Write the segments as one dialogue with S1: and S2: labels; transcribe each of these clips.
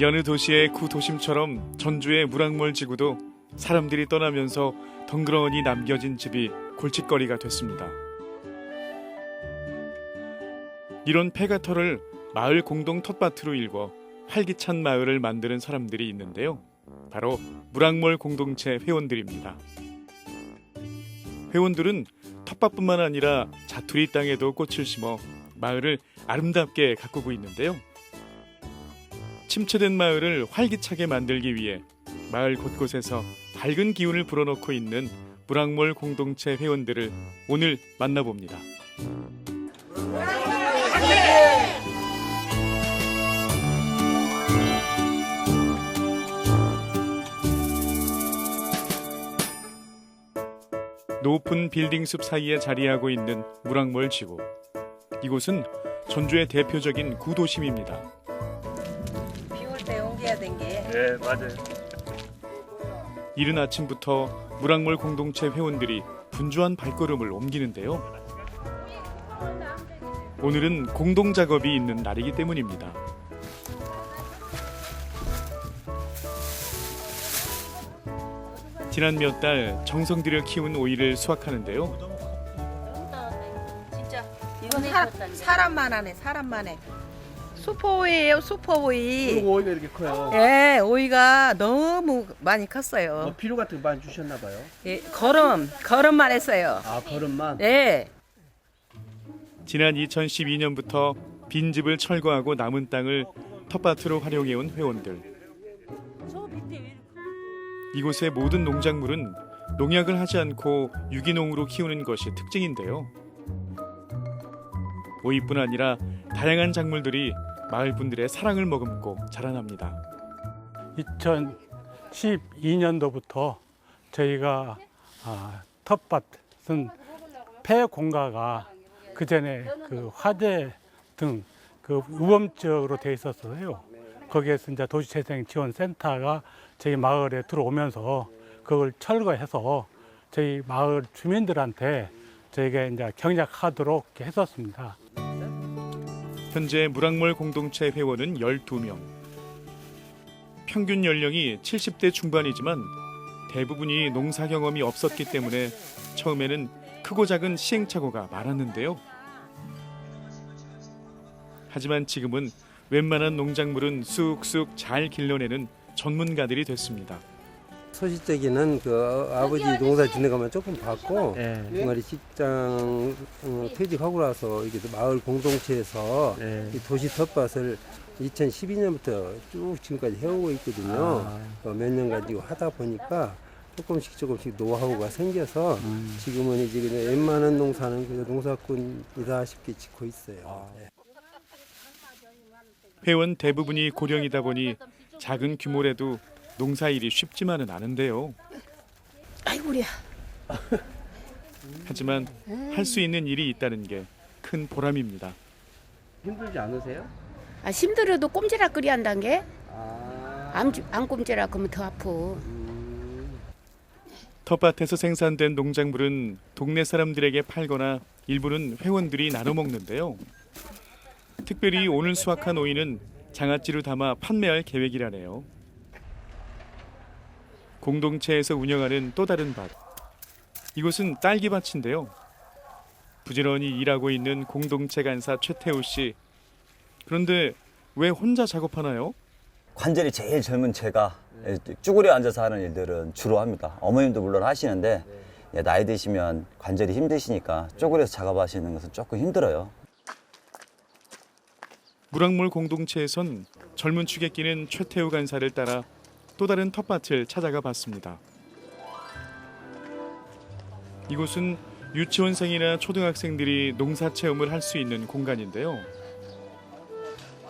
S1: 여느 도시의 구도심처럼 전주의 무랑몰 지구도 사람들이 떠나면서 덩그러니 남겨진 집이 골칫거리가 됐습니다. 이런 폐가터를 마을 공동 텃밭으로 일궈 활기찬 마을을 만드는 사람들이 있는데요. 바로 무랑몰 공동체 회원들입니다. 회원들은 텃밭뿐만 아니라 자투리 땅에도 꽃을 심어 마을을 아름답게 가꾸고 있는데요. 침체된 마을을 활기차게 만들기 위해 마을 곳곳에서 밝은 기운을 불어넣고 있는 무랑몰 공동체 회원들을 오늘 만나봅니다. 높은 빌딩 숲 사이에 자리하고 있는 무랑몰 지구. 이곳은 전주의 대표적인 구도심입니다.
S2: 네, 맞아요.
S1: 이른 아침부터 무랑몰 공동체 회원들이 분주한 발걸음을 옮기는데요. 오늘은 공동 작업이 있는 날이기 때문입니다. 지난 몇 달 정성 들여 키운 오이를 수확하는데요.
S3: 진짜 이건 사, 사람만 하네 사람만 해. 수포오이예요 수포오이.
S4: 그리고 오이가 이렇게 커요.
S3: 예, 오이가 너무 많이 컸어요.
S4: 뭐 비료 같은 거 많이 주셨나 봐요.
S3: 예, 걸음, 걸음만 했어요.
S4: 아 걸음만.
S3: 예.
S1: 지난 2012년부터 빈집을 철거하고 남은 땅을 텃밭으로 활용해온 회원들. 이곳의 모든 농작물은 농약을 하지 않고 유기농으로 키우는 것이 특징인데요. 오이뿐 아니라 다양한 작물들이 마을 분들의 사랑을 머금고 자라납니다.
S5: 2012년도부터 저희가 아, 텃밭은 폐공가가 그 전에 그 화재 등 그 우범지역으로 돼 있었어요. 거기에서 이제 도시재생 지원센터가 저희 마을에 들어오면서 그걸 철거해서 저희 마을 주민들한테 저희가 이제 경작하도록 했었습니다.
S1: 현재 무랑몰 공동체 회원은 12명. 평균 연령이 70대 중반이지만 대부분이 농사 경험이 없었기 때문에 처음에는 크고 작은 시행착오가 많았는데요. 하지만 지금은 웬만한 농작물은 쑥쑥 잘 길러내는 전문가들이 됐습니다.
S6: 소시적이는 그 아버지 농사 짓는 것만 조금 봤고
S4: 네.
S6: 주말에 직장 어, 퇴직하고 나서 이게 마을 공동체에서
S4: 네.
S6: 이 도시 텃밭을 2012년부터 쭉 지금까지 해오고 있거든요.
S4: 아.
S6: 어, 몇 년간 지금 하다 보니까 조금씩 조금씩 노하우가 생겨서
S4: 음.
S6: 지금은 이제 그냥 웬만한 농사는 그냥 농사꾼이다 싶게 짓고 있어요. 네.
S1: 회원 대부분이 고령이다 보니 작은 규모라도 농사일이 쉽지만은 않은데요.
S7: 아이고야.
S1: 하지만 할 수 있는 일이 있다는 게 큰 보람입니다.
S4: 힘들지 않으세요?
S7: 아 힘들어도 꼼지락거리 한단 게.
S6: 아,
S7: 안, 안 꼼지락 그러면 더 아프.
S6: 음,
S1: 텃밭에서 생산된 농작물은 동네 사람들에게 팔거나 일부는 회원들이 나눠 먹는데요. 특별히 오늘 수확한 오이는 장아찌로 담아 판매할 계획이라네요. 공동체에서 운영하는 또 다른 밭. 이곳은 딸기밭인데요. 부지런히 일하고 있는 공동체 간사 최태우 씨. 그런데 왜 혼자 작업하나요?
S8: 관절이 제일 젊은 제가 쭈그려 앉아서 하는 일들은 주로 합니다. 어머님도 물론 하시는데 예, 나이 드시면 관절이 힘드시니까 쪼그려서 작업하시는 것은 조금 힘들어요.
S1: 무랑몰 공동체에선 젊은 축에 끼는 최태우 간사를 따라 또 다른 텃밭을 찾아가 봤습니다. 이곳은 유치원생이나 초등학생들이 농사 체험을 할 수 있는 공간인데요.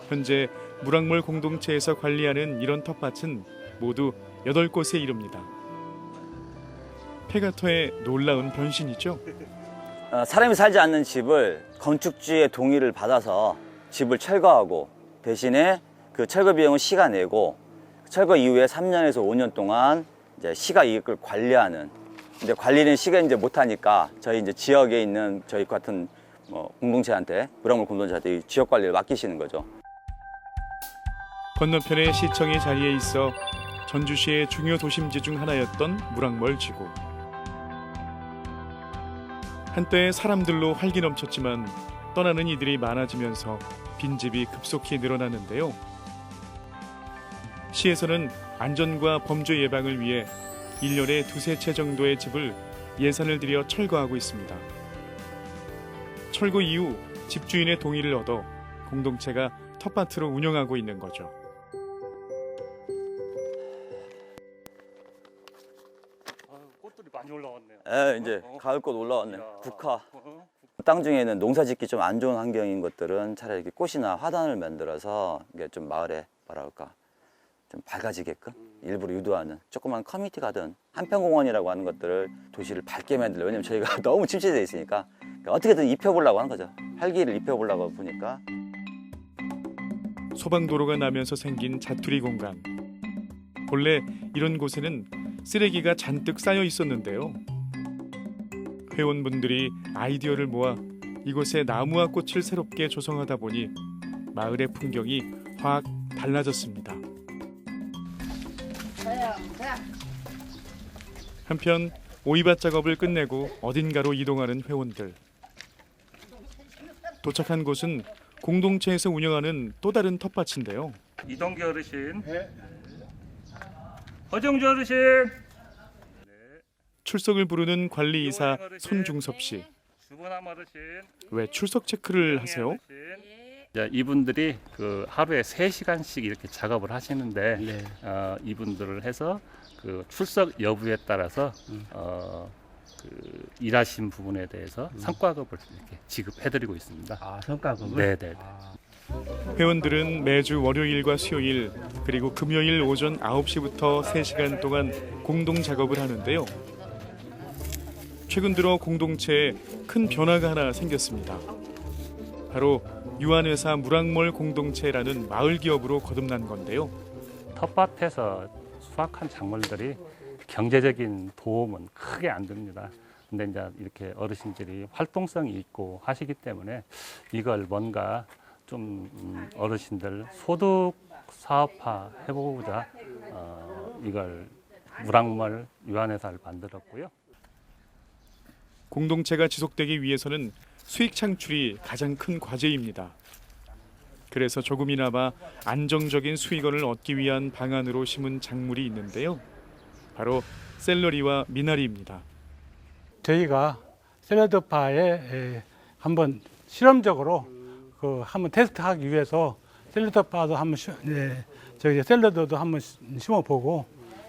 S1: 현재 무랑몰 공동체에서 관리하는 이런 텃밭은 모두 8곳에 이릅니다. 페가터의 놀라운 변신이죠.
S8: 어, 사람이 살지 않는 집을 건축주의 동의를 받아서 집을 철거하고 대신에 그 철거 비용은 시가 내고 철거 이후에 3년에서 5년 동안 이제 시가 이익을 관리하는 이제 관리는 시가 이제 못하니까 저희 이제 지역에 있는 저희 같은 뭐 공동체한테 무랑물 공동체한테 이 지역 관리를 맡기시는 거죠.
S1: 건너편의 시청의 자리에 있어 전주시의 중요 도심지 중 하나였던 무랑멀 지구. 한때 사람들로 활기 넘쳤지만 떠나는 이들이 많아지면서 빈집이 급속히 늘어났는데요. 시에서는 안전과 범죄 예방을 위해 1년에 두세 채 정도의 집을 예산을 들여 철거하고 있습니다. 철거 이후 집주인의 동의를 얻어 공동체가 텃밭으로 운영하고 있는 거죠.
S5: 꽃들이 많이 올라왔네요.
S8: 에 이제 가을꽃 올라왔네. 국화. 땅 중에는 농사짓기 좀 안 좋은 환경인 것들은 차라리 이렇게 꽃이나 화단을 만들어서 이게 좀 마을에 그럴까 좀 밝아지게끔 일부러 유도하는 조그만 커뮤니티 가든 한평공원이라고 하는 것들을 도시를 밝게 만들려 왜냐면 저희가 너무 침체되어 있으니까 그러니까 어떻게든 입혀보려고 하는 거죠 활기를 입혀보려고 보니까
S1: 소방도로가 나면서 생긴 자투리 공간. 본래 이런 곳에는 쓰레기가 잔뜩 쌓여 있었는데요. 회원분들이 아이디어를 모아 이곳에 나무와 꽃을 새롭게 조성하다 보니 마을의 풍경이 확 달라졌습니다. 한편 오이밭 작업을 끝내고 어딘가로 이동하는 회원들. 도착한 곳은 공동체에서 운영하는 또 다른 텃밭인데요.
S2: 이동기 어르신. 허정주 어르신.
S1: 출석을 부르는 관리이사 손중섭 씨.
S2: 어르신.
S1: 왜 출석 체크를 하세요?
S2: 어르신. 자, 이분들이 그 하루에 3시간씩 이렇게 작업을 하시는데
S4: 네.
S2: 어, 이분들을 해서 그 출석 여부에 따라서 어, 그 일하신 부분에 대해서 성과급을 이렇게 지급해드리고 있습니다.
S4: 아, 성과급을?
S2: 네, 네.
S4: 아,
S1: 회원들은 매주 월요일과 수요일 그리고 금요일 오전 9시부터 3시간 동안 공동 작업을 하는데요. 최근 들어 공동체에 큰 변화가 하나 생겼습니다. 바로 유한회사 무랑몰 공동체라는 마을 기업으로 거듭난 건데요.
S2: 텃밭에서 수확한 작물들이 경제적인 도움은 크게 안 됩니다. 근데 이제 이렇게 어르신들이 활동성이 있고 하시기 때문에 이걸 뭔가 좀 음, 어르신들 소득 사업화 해보고자 어, 이걸 무랑물 유한회사를 만들었고요.
S1: 공동체가 지속되기 위해서는 수익 창출이 가장 큰 과제입니다. 그래서 조금이나마 안정적인 수익원을 얻기 위한 방안으로 심은 작물이 있는데요. 바로 샐러리와 미나리입니다.
S5: 저희가 샐러드파에 에, 한번 실험적으로 그 한번 테스트하기 위해서 샐러드파도 한번 시, 네, 저기 샐러드도 한번 시- 심어보고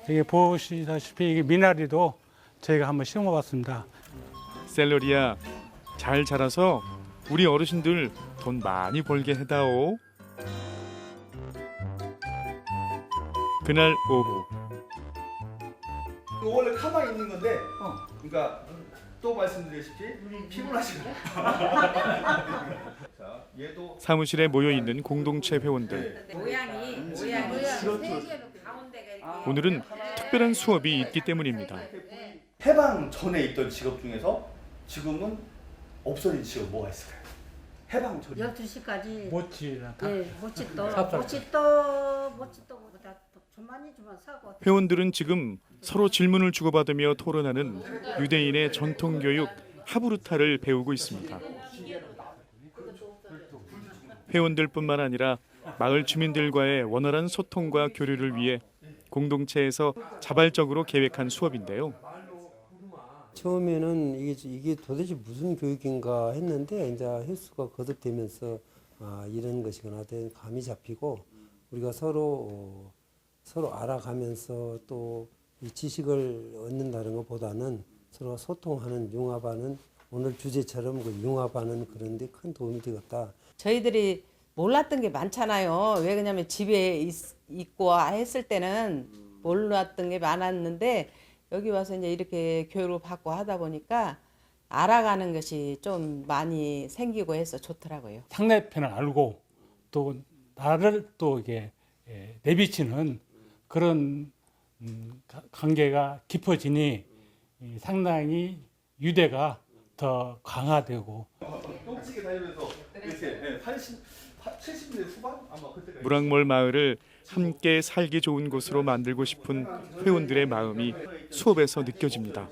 S5: 이게 보시다시피 이게 미나리도 저희가 한번 심어봤습니다.
S1: 샐러리야 잘 자라서 우리 어르신들 돈 많이 벌게 해다오. 그날 오후
S9: 이거 원래 가만히 있는 건데, 그러니까 또 말씀드리다시피 피곤하시고. 자, 얘도
S1: 사무실에 모여 있는 공동체 회원들.
S3: 모양이 모양이 가운데가 이렇게
S1: 오늘은 특별한 수업이 있기 때문입니다.
S9: 해방 전에 있던 직업 중에서 지금은 없어진 직업 뭐가 있을까요? 해방 전.
S10: 12시까지
S5: 모찌나
S10: 예, 모찌또
S5: 삽살.
S10: 모찌또 모찌또보다 좀 많이 주면 사고
S1: 회원들은 지금 서로 질문을 주고받으며 토론하는 유대인의 전통 교육 하부르타를 배우고 있습니다. 회원들뿐만 아니라 마을 주민들과의 원활한 소통과 교류를 위해 공동체에서 자발적으로 계획한 수업인데요.
S6: 처음에는 이게, 이게 도대체 무슨 교육인가 했는데 이제 횟수가 거듭되면서 아, 이런 것이구나 된 감이 잡히고 우리가 서로 어, 서로 알아가면서 또 이 지식을 얻는다는 것보다는 서로 소통하는 융합하는 오늘 주제처럼 그 융합하는 그런 데 큰 도움이 되었다.
S3: 저희들이 몰랐던 게 많잖아요. 왜 그러냐면 집에 있, 있고 했을 때는 몰랐던 게 많았는데 여기 와서 이제 이렇게 교육을 받고 하다 보니까 알아가는 것이 좀 많이 생기고 해서 좋더라고요.
S5: 상대편을 알고 또 나를 또 이게 예, 내비치는 그런 음, 가- 관계가 깊어지니 이 상당히 유대가 더 강화되고.
S9: 똥치게 다니면서 이렇게 예, 한심 70대 후반? 아마 그때가
S1: 무랑몰 마을을 함께 살기 좋은 곳으로 만들고 싶은 회원들의 마음이 수업에서 느껴집니다.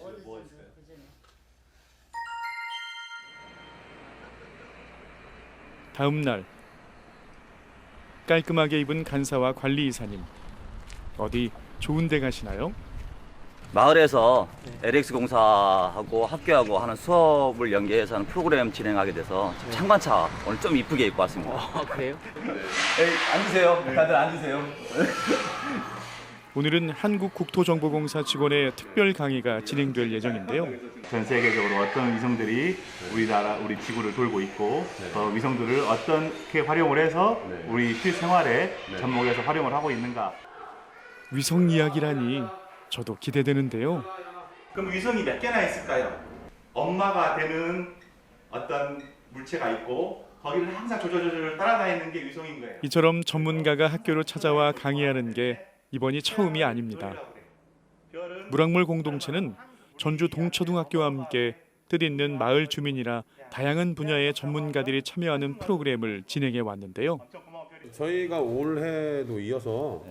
S1: 다음 날 깔끔하게 입은 간사와 관리 이사님 어디 좋은 데 가시나요?
S8: 마을에서 LX 공사하고 학교하고 하는 수업을 연계해서 하는 프로그램 진행하게 돼서 지금 창관차 오늘 좀 이쁘게 입고 왔습니다.
S4: 아 그래요?
S8: 에이, 앉으세요. 다들 앉으세요.
S1: 오늘은 한국국토정보공사 직원의 특별 강의가 진행될 예정인데요.
S11: 전 세계적으로 어떤 위성들이 우리나라 우리 지구를 돌고 있고 어, 위성들을 어떻게 활용을 해서 우리 실생활에 접목해서 활용을 하고 있는가.
S1: 위성 이야기라니 저도 기대되는데요.
S11: 그럼 위성이 몇 개나 있을까요? 엄마가 되는 어떤 물체가 있고 거기를 항상 조조조조 따라다니는 게 위성인 거예요.
S1: 이처럼 전문가가 학교로 찾아와 강의하는 게 이번이 처음이 아닙니다. 무랑몰 공동체는 전주 동초등학교와 함께 뜻 있는 마을 주민이나 다양한 분야의 전문가들이 참여하는 프로그램을 진행해 왔는데요.
S12: 저희가 올해도 이어서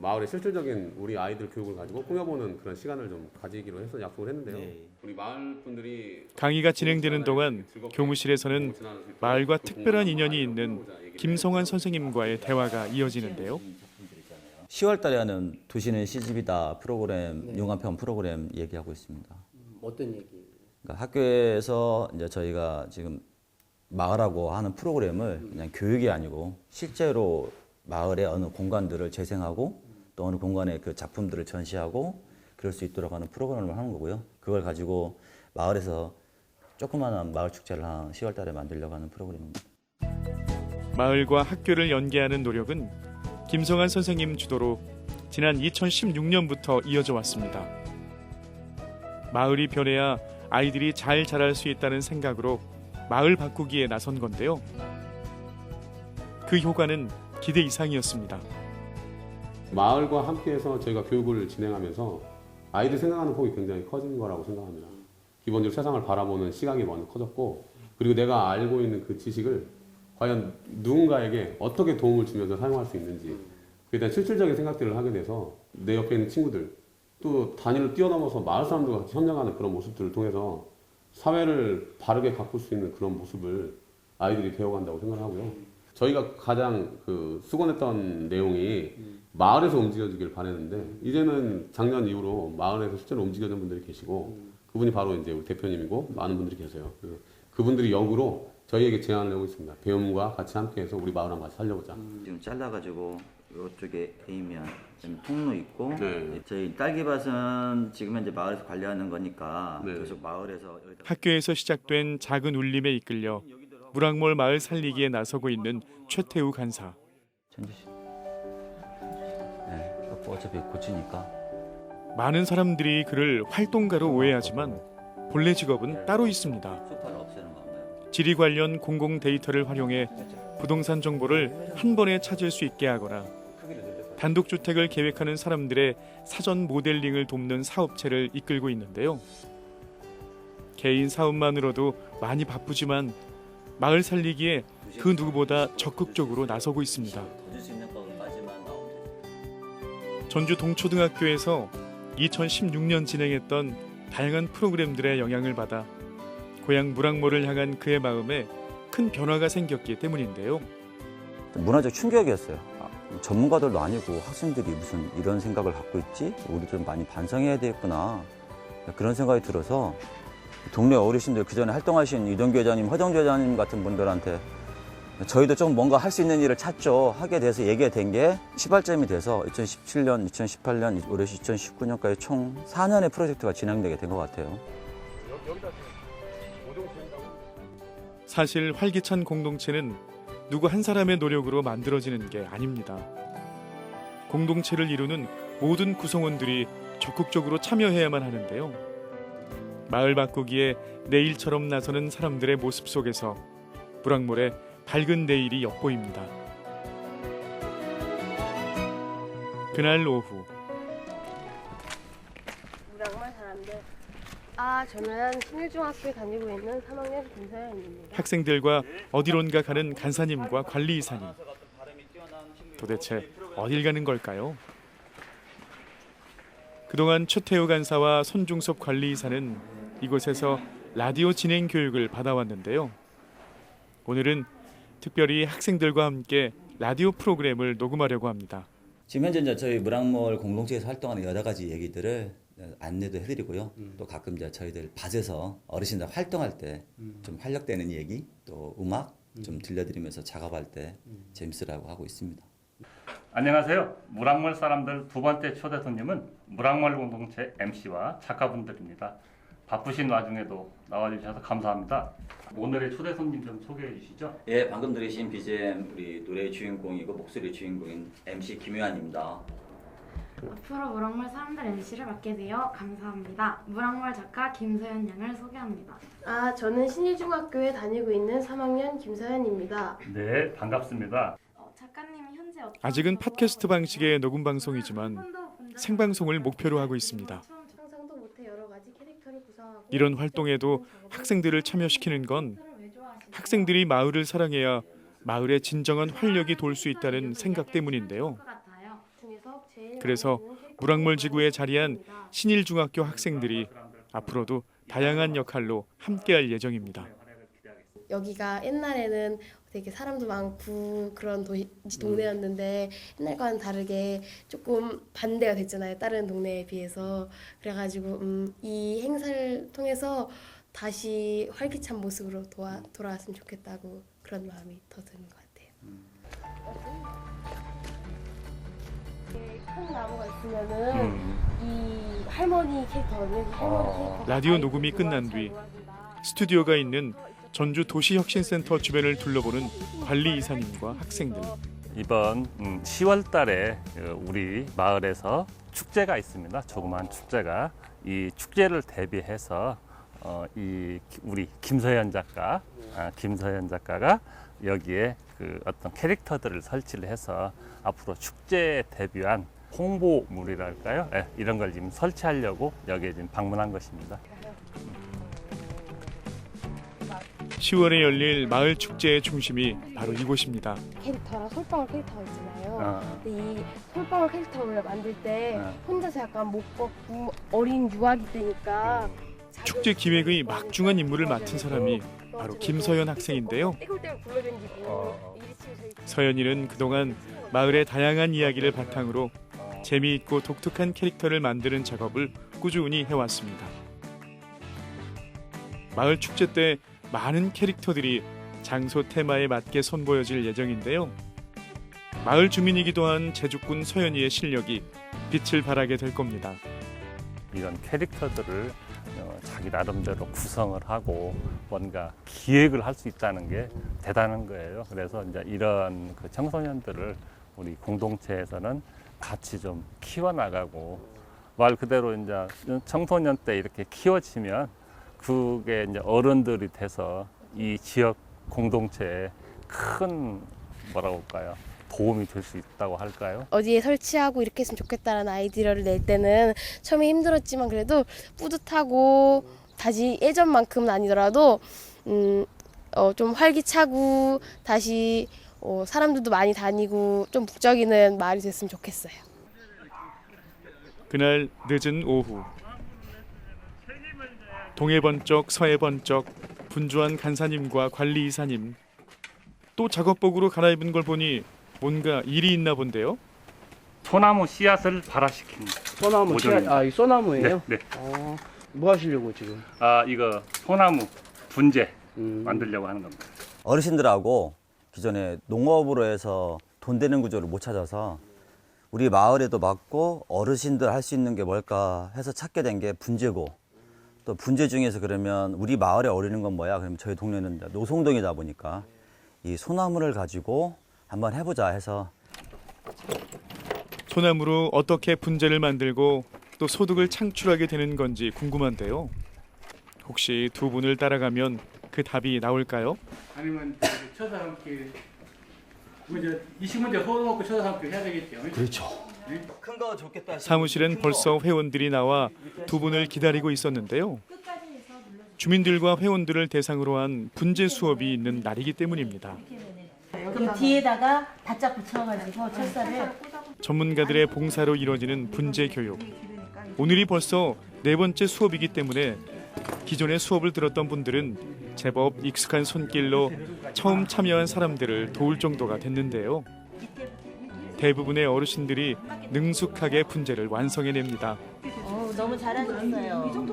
S12: 마을의 실질적인 우리 아이들 교육을 가지고 꾸며보는 그런 시간을 좀 가지기로 해서 약속을 했는데요. 우리 마을 분들이
S1: 강의가 진행되는 동안 교무실에서는 마을과 특별한 인연이 있는 김성환 선생님과의 대화가 이어지는데요.
S8: 10월 달에 하는 도시는 시집이다 프로그램 용화편 프로그램 얘기하고 있습니다.
S4: 어떤 얘기?
S8: 그러니까 학교에서 이제 저희가 지금 마을하고 하는 프로그램을 그냥 교육이 아니고 실제로 마을의 어느 공간들을 재생하고 또 어느 공간의 그 작품들을 전시하고 그럴 수 있도록 하는 프로그램을 하는 거고요. 그걸 가지고 마을에서 조그마한 마을 축제를 한 10월 달에 만들려고 하는 프로그램입니다.
S1: 마을과 학교를 연계하는 노력은 김성환 선생님 주도로 지난 2016년부터 이어져 왔습니다. 마을이 변해야 아이들이 잘 자랄 수 있다는 생각으로 마을 바꾸기에 나선 건데요. 그 효과는 기대 이상이었습니다.
S12: 마을과 함께해서 저희가 교육을 진행하면서 아이들 생각하는 폭이 굉장히 커진 거라고 생각합니다. 기본적으로 세상을 바라보는 시각이 먼저 커졌고 그리고 내가 알고 있는 그 지식을 과연 누군가에게 어떻게 도움을 주면서 사용할 수 있는지 그에 대한 실질적인 생각들을 하게 돼서 내 옆에 있는 친구들 또 단위를 뛰어넘어서 마을 사람들과 같이 협력하는 그런 모습들을 통해서 사회를 바르게 가꿀 수 있는 그런 모습을 아이들이 배워간다고 생각하고요. 저희가 가장 그 수건했던 내용이 마을에서 움직여주길 바랬는데 이제는 작년 이후로 마을에서 실제로 움직여준 분들이 계시고 그분이 바로 이제 우리 대표님이고 많은 분들이 계세요. 그- 그분들이 역으로 저희에게 제안을 하고 있습니다. 배움과 같이 함께해서 우리 마을랑 같이 살려보자.
S8: 지금 잘라가지고 이쪽에 A면 통로 있고
S12: 네.
S8: 저희 딸기밭은 지금 현재 마을에서 관리하는 거니까
S12: 네.
S8: 계속 마을에서
S1: 학교에서 시작된 작은 울림에 이끌려 무랑몰 마을 살리기에 나서고 있는 최태우 간사.
S8: 전주 씨. 네, 어차피 고치니까.
S1: 많은 사람들이 그를 활동가로 오해하지만 본래 직업은 따로 있습니다. 지리 관련 공공 데이터를 활용해 부동산 정보를 한 번에 찾을 수 있게 하거나 단독주택을 계획하는 사람들의 사전 모델링을 돕는 사업체를 이끌고 있는데요. 개인 사업만으로도 많이 바쁘지만 마을 살리기에 그 누구보다 적극적으로 나서고 있습니다. 전주 동초등학교에서 2016년 진행했던 다양한 프로그램들의 영향을 받아 고향 무랑모를 향한 그의 마음에 큰 변화가 생겼기 때문인데요.
S8: 문화적 충격이었어요. 아, 전문가들도 아니고 학생들이 무슨 이런 생각을 갖고 있지? 우리 좀 많이 반성해야 되겠구나. 그런 생각이 들어서 동네 어르신들 그 전에 활동하신 이동규 회장님, 허정주 회장님 같은 분들한테 저희도 좀 뭔가 할 수 있는 일을 찾죠. 하게 돼서 얘기가 된 게 시발점이 돼서 2017년, 2018년, 올해 2019년까지 총 4년의 프로젝트가 진행되게 된 것 같아요.
S1: 사실 활기찬 공동체는 누구 한 사람의 노력으로 만들어지는 게 아닙니다. 공동체를 이루는 모든 구성원들이 적극적으로 참여해야만 하는데요. 마을 바꾸기에 내일처럼 나서는 사람들의 모습 속에서 무랑몰의 밝은 내일이 엿보입니다. 그날 오후
S10: 사람들
S13: 아, 저는 신일중학교에 다니고 있는 3학년 김서연입니다.
S1: 학생들과 어디론가 가는 간사님과 관리이사님. 도대체 어딜 가는 걸까요? 그동안 최태우 간사와 손중섭 관리이사는 이곳에서 라디오 진행 교육을 받아왔는데요. 오늘은 특별히 학생들과 함께 라디오 프로그램을 녹음하려고 합니다.
S8: 지금 현재 이제 저희 문학몰 공동체에서 활동하는 여러 가지 얘기들을 안내도 해드리고요. 또 가끔 이제 저희들 밭에서 어르신들 활동할 때 좀 활력되는 얘기, 또 음악 좀 들려드리면서 작업할 때 재밌으라고 하고 있습니다.
S2: 안녕하세요. 무랑몰 사람들 두 번째 초대 손님은 무랑몰 공동체 MC와 작가분들입니다. 바쁘신 와중에도 나와주셔서 감사합니다. 오늘의 초대 손님 좀 소개해 주시죠.
S8: 예, 방금 들으신 BGM 우리 노래의 주인공이고 목소리의 주인공인 MC 김효한입니다.
S13: 앞으로 무랑몰 사람들 MC를 맡게 되어 감사합니다. 무랑몰 작가 김서연 양을 소개합니다. 아, 저는 신일중학교에 다니고 있는 3학년 김서연입니다.
S2: 네, 반갑습니다.
S13: 어, 작가님이 현재 어떤
S1: 아직은 팟캐스트 방식의 녹음 방송이지만 생방송을. 목표로 하고 있습니다.
S13: 상상도 못해 여러 가지 캐릭터를 구성하고
S1: 이런 활동에도 학생들을 참여시키는 건 학생들이 마을을 사랑해야 마을의 진정한 활력이 돌 수 있다는 생각 때문인데요. 그래서 무락몰 지구에 자리한 신일중학교 학생들이 앞으로도 다양한 역할로 함께할 예정입니다.
S13: 여기가 옛날에는 되게 사람도 많고 그런 도시, 동네였는데 옛날과는 다르게 조금 반대가 됐잖아요. 다른 동네에 비해서. 그래가지고 음, 이 행사를 통해서 다시 활기찬 모습으로 도와, 돌아왔으면 좋겠다고 그런 마음이 더 드는 것 같아요. 큰 나무가 있으면은 이 할머니 캐릭터는 할머니 캐릭터
S1: 라디오 녹음이 끝난 뒤 스튜디오가 있는 전주 도시혁신센터 주변을 둘러보는 관리 이사님과 학생들.
S2: 이번 10월 달에 어, 우리 마을에서 축제가 있습니다. 조그만 축제가 이 축제를 대비해서 어, 이 기- 우리 김서연 작가, 아, 김서연 작가가 여기에 그 어떤 캐릭터들을 설치를 해서 앞으로 축제에 대비한 홍보물이랄까요? 예, 이런 걸 지금 설치하려고 여기에 지금 방문한 것입니다.
S1: 10월에 열릴 마을 축제의 중심이 바로 이곳입니다.
S13: 캐릭터랑 솔방울 캐릭터가 있잖아요.
S2: 어.
S13: 근데 이 솔방울 캐릭터를 만들 때
S2: 어.
S13: 혼자서 약간 못 걷고 어린 유아기 때니까
S1: 축제 기획의 막중한 임무를 맡은 사람이 바로 김서연 학생인데요.
S2: 어.
S1: 서연이는 그동안 마을의 다양한 이야기를 바탕으로 재미있고 독특한 캐릭터를 만드는 작업을 꾸준히 해왔습니다. 마을 축제 때 많은 캐릭터들이 장소 테마에 맞게 선보여질 예정인데요. 마을 주민이기도 한 제주꾼 서연이의 실력이 빛을 발하게 될 겁니다.
S2: 이런 캐릭터들을 어, 자기 나름대로 구성을 하고 뭔가 기획을 할 수 있다는 게 대단한 거예요. 그래서 이제 이런 그 청소년들을 우리 공동체에서는 같이 좀 키워나가고 말 그대로 이제 청소년 때 이렇게 키워지면 그게 이제 어른들이 돼서 이 지역 공동체에 큰 뭐라고 할까요? 도움이 될 수 있다고 할까요?
S13: 어디에 설치하고 이렇게 했으면 좋겠다라는 아이디어를 낼 때는 처음에 힘들었지만 그래도 뿌듯하고 다시 예전만큼은 아니더라도 음, 어, 좀 활기차고 다시 어, 사람들도 많이 다니고 좀 북적이는 마을이 됐으면 좋겠어요.
S1: 그날 늦은 오후 동해 번쩍 서해 번쩍 분주한 간사님과 관리 이사님 또 작업복으로 갈아입은 걸 보니 뭔가 일이 있나 본데요.
S2: 소나무 씨앗을 발화시킵니다.
S4: 소나무
S2: 오전에.
S4: 씨앗, 아, 이 소나무예요?
S2: 네, 네.
S4: 어, 뭐 하시려고 지금?
S2: 아 이거 소나무 분재
S4: 음.
S2: 만들려고 하는 겁니다.
S8: 어르신들하고 기존에 농업으로 해서 돈 되는 구조를 못 찾아서 우리 마을에도 맞고 어르신들 할 수 있는 게 뭘까 해서 찾게 된 게 분재고 또 분재 중에서 그러면 우리 마을에 어울리는 건 뭐야? 그러면 저희 동네는 이제 노송동이다 보니까 이 소나무를 가지고 한번 해보자 해서
S1: 소나무로 어떻게 분재를 만들고 또 소득을 창출하게 되는 건지 궁금한데요. 혹시 두 분을 따라가면 그 답이 나올까요?
S5: 아니면 초사함길 먼저 이시 문제 허놓고 초사함길 해야 되겠죠.
S8: 그렇죠.
S1: 사무실엔 벌써 회원들이 나와 두 분을 기다리고 있었는데요. 주민들과 회원들을 대상으로 한 분재 수업이 있는 날이기 때문입니다.
S10: 그럼 뒤에다가 바짝 붙여가지고 철사를
S1: 전문가들의 봉사로 이뤄지는 분재 교육. 오늘이 벌써 네 번째 수업이기 때문에 기존의 수업을 들었던 분들은 제법 익숙한 손길로 처음 참여한 사람들을 도울 정도가 됐는데요. 대부분의 어르신들이 능숙하게 분재를 완성해냅니다.
S10: 어, 너무 잘하셨어요.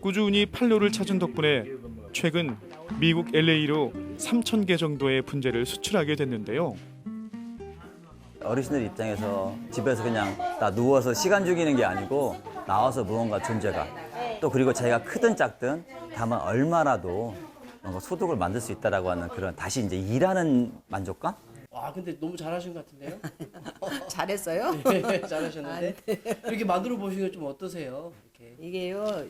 S1: 꾸준히 판로를 찾은 덕분에 최근 미국 LA로 3천 개 정도의 분재를 수출하게 됐는데요.
S8: 어르신들 입장에서 집에서 그냥 나 누워서 시간 죽이는 게 아니고 나와서 무언가 존재가 또 그리고 자기가 크든 작든 다만 얼마라도 뭔가 소득을 만들 수 있다라고 하는 그런 다시 이제 일하는 만족감?
S4: 와 근데 너무 잘하신 것 같은데요?
S3: 잘했어요?
S4: 네, 잘하셨는데 이렇게 만들어 보시니까 좀 어떠세요? 이렇게
S3: 이게요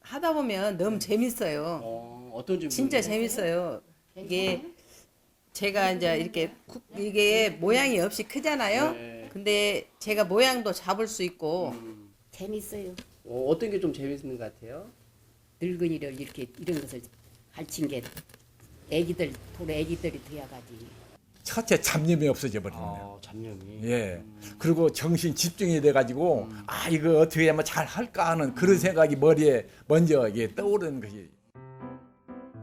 S3: 하다 보면 너무 재밌어요.
S4: 어, 어떤 점
S3: 진짜 재밌어요. 이게 제가 이제 이렇게 쿡- 이게 모양이 없이 크잖아요.
S4: 네.
S3: 근데 제가 모양도 잡을 수 있고
S7: 재밌어요.
S4: 어, 어떤 게 좀 재밌는 것 같아요?
S7: 늙은이를 이렇게 이런 것을 가르친 게 애기들 돌 애기들이 돼야가지.
S14: 첫째 잡념이 없어져 버리는 거예요.
S4: 아, 잡념이.
S14: 예. 그리고 정신 집중이 돼 가지고 아 이거 어떻게 하면 잘 할까 하는 그런 생각이 머리에 먼저 이게 떠오르는 것이.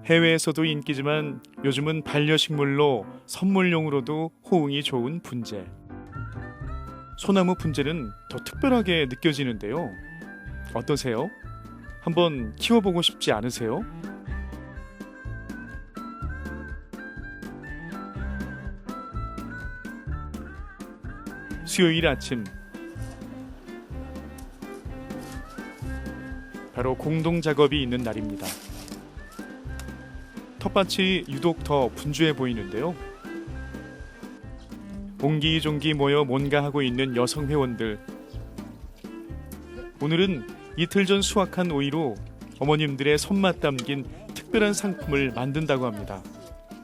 S1: 해외에서도 인기지만 요즘은 반려식물로 선물용으로도 호응이 좋은 분재. 소나무 분재는 더 특별하게 느껴지는데요. 어떠세요? 한번 키워보고 싶지 않으세요? 수요일 아침 바로 공동 작업이 있는 날입니다. 텃밭이 유독 더 분주해 보이는데요. 옹기종기 모여 뭔가 하고 있는 여성 회원들. 오늘은 이틀 전 수확한 오이로 어머님들의 손맛 담긴 특별한 상품을 만든다고 합니다.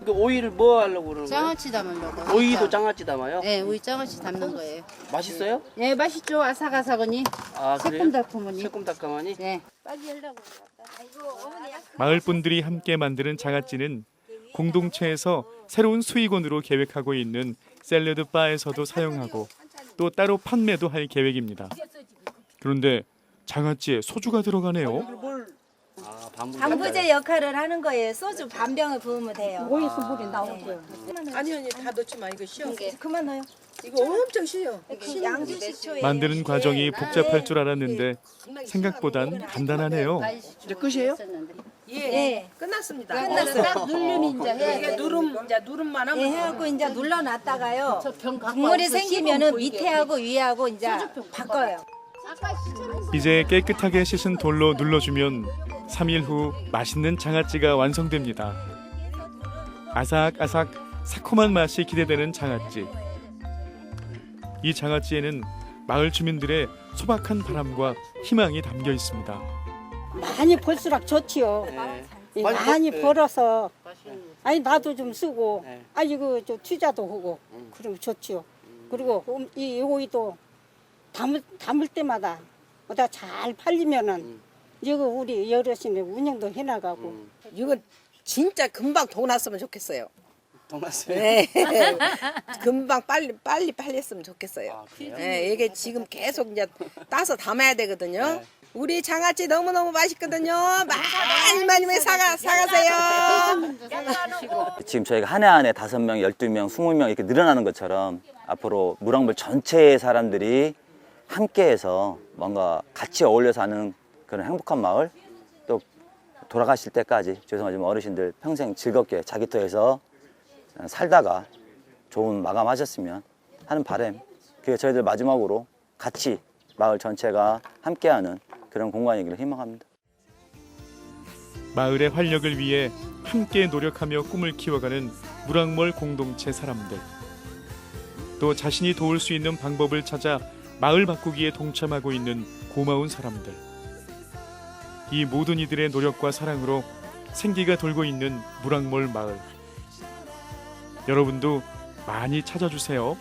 S4: 그 오이를 뭐 하려고 그러는 거예요?
S15: 장아찌 담으려고.
S4: 오이도 장아찌 담아요?
S15: 네, 우리 장아찌 담는 거예요.
S4: 맛있어요?
S15: 네, 맛있죠. 아삭아삭하니.
S4: 아 그래요?
S15: 새콤달콤하니.
S4: 새콤달콤하니?
S15: 네. 빨리 어머니
S1: 마을 분들이 함께 만드는 장아찌는 공동체에서 새로운 수익원으로 계획하고 있는 샐러드 바에서도 사용하고 또 따로 판매도 할 계획입니다. 그런데 장아찌에 소주가 들어가네요.
S4: 아 방부.
S10: 방부제 역할을 하는 거예요. 소주 반 병을 부으면 돼요.
S15: 오이 수분이 나오고요.
S3: 아니 아니 다 넣지 마 이거 쉬워.
S10: 그만 넣어요.
S3: 이거 엄청 쉬워.
S10: 양주 식초에
S1: 만드는 과정이 복잡할 줄 알았는데 생각보단 간단하네요.
S4: 이제 끝이에요?
S10: 예.
S3: 끝났습니다.
S10: 끝났어. 딱 누름이 이제 해야
S3: 이게
S10: 돼.
S3: 누름 이제 누름만 하면
S10: 예, 해갖고 이제 눌러놨다가요. 국물이 생기면은. 밑에하고 위하고 이제 바꿔요.
S1: 이제 깨끗하게 씻은 돌로 눌러주면 3일 후 맛있는 장아찌가 완성됩니다. 아삭아삭 새콤한 맛이 기대되는 장아찌. 이 장아찌에는 마을 주민들의 소박한 바람과 희망이 담겨 있습니다.
S16: 많이 벌수록 좋지요.
S4: 네.
S16: 많이
S4: 네.
S16: 벌어서 아니 나도 좀 쓰고
S4: 네.
S16: 아 이거 저 투자도 하고 그러면 좋지요. 그리고 음, 이 오이도 담을 담을 때마다 어다 잘 팔리면은 이거 우리 여럿이네 운영도 해나가고
S3: 이건 진짜 금방 돈 났으면 좋겠어요.
S4: 돈 났어요?
S3: 네. 금방 빨리 빨리 팔렸으면 좋겠어요.
S4: 아, 그래요?
S3: 네, 이게 지금 계속 이제 따서 담아야 되거든요.
S4: 네.
S3: 우리 장아찌 너무 너무 맛있거든요. 많이 많이 많이 사가 사가세요.
S8: 지금 저희가 한 해 안에 다섯 명, 열두 명, 스무 명 이렇게 늘어나는 것처럼 앞으로 무랑물 전체의 사람들이 함께해서 뭔가 같이 어울려 사는 그런 행복한 마을 또 돌아가실 때까지 죄송하지만 어르신들 평생 즐겁게 자기 터에서 살다가 좋은 마감하셨으면 하는 바람 그게 저희들 마지막으로 같이 마을 전체가 함께하는 그런 공간이기를 희망합니다.
S1: 마을의 활력을 위해 함께 노력하며 꿈을 키워가는 무랑몰 공동체 사람들. 또 자신이 도울 수 있는 방법을 찾아 마을 바꾸기에 동참하고 있는 고마운 사람들. 이 모든 이들의 노력과 사랑으로 생기가 돌고 있는 무랑몰 마을. 여러분도 많이 찾아주세요.